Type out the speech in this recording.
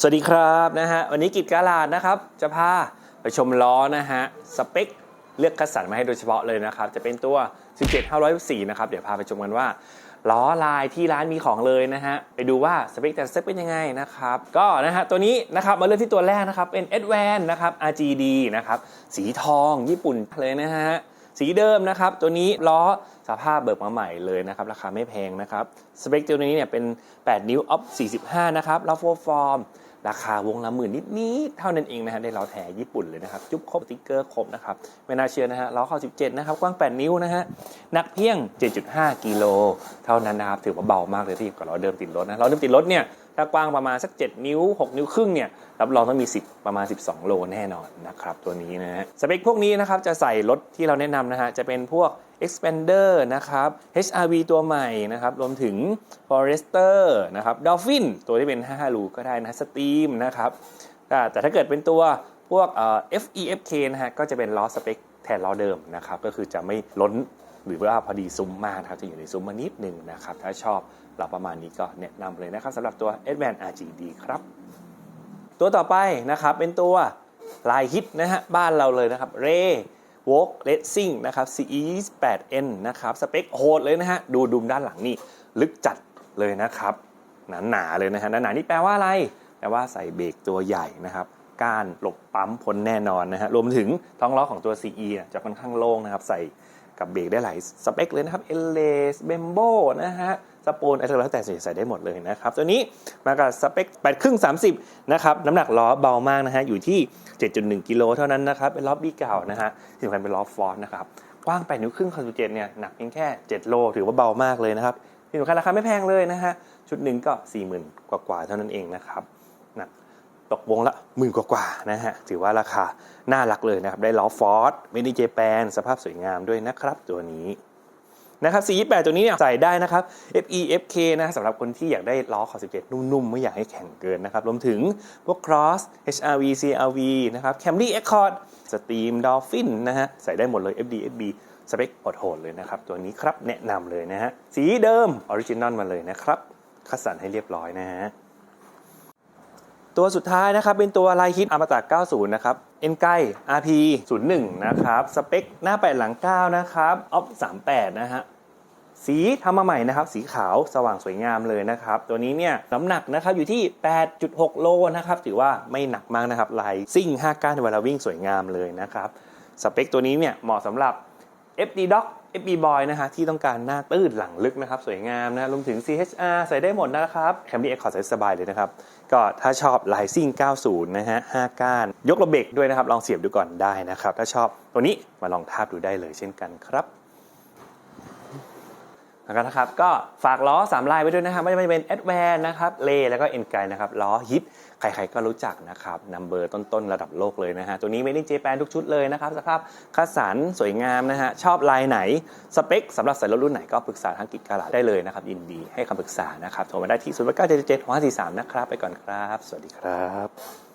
สวัสดีครับนะฮะวันนี้กิจการลาดนะครับจะพาไปชมล้อนะฮะสเปคเลือกคัดสรรมาให้โดยเฉพาะเลยนะครับจะเป็นตัว 17504 นะครับเดี๋ยวพาไปชมกันว่าล้อลายที่ร้านมีของเลยนะฮะไปดูว่าสเปคแต่สเปคเป็นยังไงนะครับก็นะฮะตัวนี้นะครับมาเริ่มที่ตัวแรกนะครับเป็น a d v a n นะครับ RGD นะครับสีทองญี่ปุ่นเลยนะฮะ สีเดิมนะครับ ตัวนี้ล้อสภาพเบิกมาใหม่เลยนะครับ ราคาไม่แพงนะครับ สเปคตัวนี้เนี่ยเป็น 8 นิ้วออฟ45 นะครับล้อโฟร์ฟอร์มราคาวงละหมื่นนิดๆเท่านั้นเองนะฮะได้ล้อแท้ญี่ปุ่นเลยนะครับ จุ๊บครบติ๊กเกอร์ครบนะครับไม่น่าเชื่อนะฮะล้อเข้า 17 นะครับ กว้าง 8 นิ้วนะฮะหนักเพียง 7.5 กิโลเท่านั้นนะครับถือว่าเบามากเลยที่กับล้อเดิมติดรถนะล้อเดิมติดรถเนี่ย ถ้ากว้างประมาณสัก 7 นิ้ว 6 นิ้วครึ่งเนี่ยรับรองต้องมี 10 ประมาณ 12 โลแน่นอนนะครับตัวนี้นะฮะสเปคพวกนี้นะครับจะใส่รถที่เราแนะนำนะฮะจะเป็นพวก expander นะครับ HRV ตัวใหม่นะครับ รวมถึง forester นะครับ dolphin ตัวที่เป็น 5 รูก็ได้นะ steam นะครับ แต่ถ้าเกิดเป็นตัวพวกเอ่อ FEFK นะฮะ ก็จะเป็นล้อสเปคแทนล้อเดิมนะครับ ก็คือจะไม่ล้น หรือว่าพอดีซุ้มมากนะครับจะอยู่ในซุ้มมานิดนึงนะครับ ถ้าชอบเราประมาณนี้ก็แนะนำเลยนะครับสำหรับตัว Advanced RGD ครับ ตัวต่อไปนะครับเป็นตัวลายฮิตนะฮะบ้านเราเลยนะครับ Ray w o l k Racing นะครับ CE 28N นะครับสเปคโหดเลยนะฮะดูดุมด้านหลังนี่ลึกจัดเลยนะครับหนาๆเลยนะฮะหนาๆนี่แปลว่าอะไร แปลว่าใส่เบรกตัวใหญ่นะครับก้านหลบปั๊มพ้นแน่นอนนะฮะรวมถึงท้องล้อของตัว CE อะจะค่อนข้างโล่งนะครับใส่ กับเบรกได้หลายสเปคเลยนะครับ l อ s b e m b o นะฮะสปูนอะไรก็แล้วแต่ใส่ได้หมดเลยนะครับ ตัวนี้มากับสเปค8ครึ่ง30นะครับน้ำหนักล้อเบามากนะฮะอยู่ที่ 7.1 กิโลเท่านั้นนะครับเป็นล้อบีเก่านะฮะที่สำคัญเป็นล้อฟอร์นะครับกว้าง8นิ้วครึ่งคาร์เจ็ดเนี่ยหนักเพียงแค่ 7 โลถือว่าเบามากเลยนะครับที่สำคัญราคาไม่แพงเลยนะฮะชุดหนึ่งก็ 40,000 กว่าๆเท่านั้นเองนะครับหนัก ตกวงละหมื่นกว่าๆนะฮะถือว่าราคาน่ารักเลยนะครับ ได้ล้อฟอร์ดเมดิเจแปนสภาพสวยงามด้วยนะครับตัวนี้นะครับ 428 ตัวนี้เนี่ยใส่ได้นะครับ FE FK นะสำหรับคนที่อยากได้ล้อขอบ17 นุ่มๆ ไม่อยากให้แข็งเกินนะครับ รวมถึงพวก Cross HRV CRV นะครับ Camry Accord Steam Dolphin นะฮะ ใส่ได้หมดเลย FD FB สเปคอดโหดเลยนะครับ ตัวนี้ครับแนะนำเลยนะฮะ สีเดิมออริจินอลมาเลยนะครับ คัดสรรให้เรียบร้อยนะฮะ ตัวสุดท้ายนะครับเป็นตัวลายฮิตอมตะ90 นะครับเอ็นไก RP 01 นะครับ สเปคหน้า 8 หลัง 9 นะครับออฟ38 นะฮะสีทำมาใหม่นะครับ สีขาวสว่างสวยงามเลยนะครับ ตัวนี้เนี่ยน้ำหนักนะครับอยู่ที่ 8.6 โลนะครับ ถือว่าไม่หนักมากนะครับลายซิ่ง5ก้านเวลาวิ่งสวยงามเลยนะครับ สเปคตัวนี้เนี่ยเหมาะสำหรับ FD Doc FB Boy นะฮะที่ต้องการหน้าตื้นหลังลึกนะครับ สวยงามนะรวมถึง CHR ใส่ได้หมดนะครับ Camry Accord ใส่สบายเลยนะครับ ก็ถ้าชอบลายซิ่ง 90 นะฮะ 5 ก้าน ยกระเบกด้วยนะครับ ลองเสียบดูก่อนได้นะครับ ถ้าชอบตัวนี้มาลองทาบดูได้เลยเช่นกันครับ แล้วก็นะครับก็ฝากล้อ3ลายไว้ด้วยนะครับไม่ว่าจะเป็น a d v a n นะครับเลแล้วก็ e n g a นะครับล้อฮิตใครๆก็รู้จักนะครับนัมเบอร์ต้นๆ ระดับโลกเลยนะฮะตัวนี้ไม่ได้เจแปนทุกชุดเลยนะครับสภาพคัดสรรสวยงามนะฮะชอบลายไหน สเปคสำหรับใส่รถรุ่นไหนก็ปรึกษาทางกิจการาได้เลยนะครับยินดีให้คำปรึกษานะครับโทรมาได้ที่0 9 7 7 5 4 3นะครับไปก่อนครับ สวัสดีครับ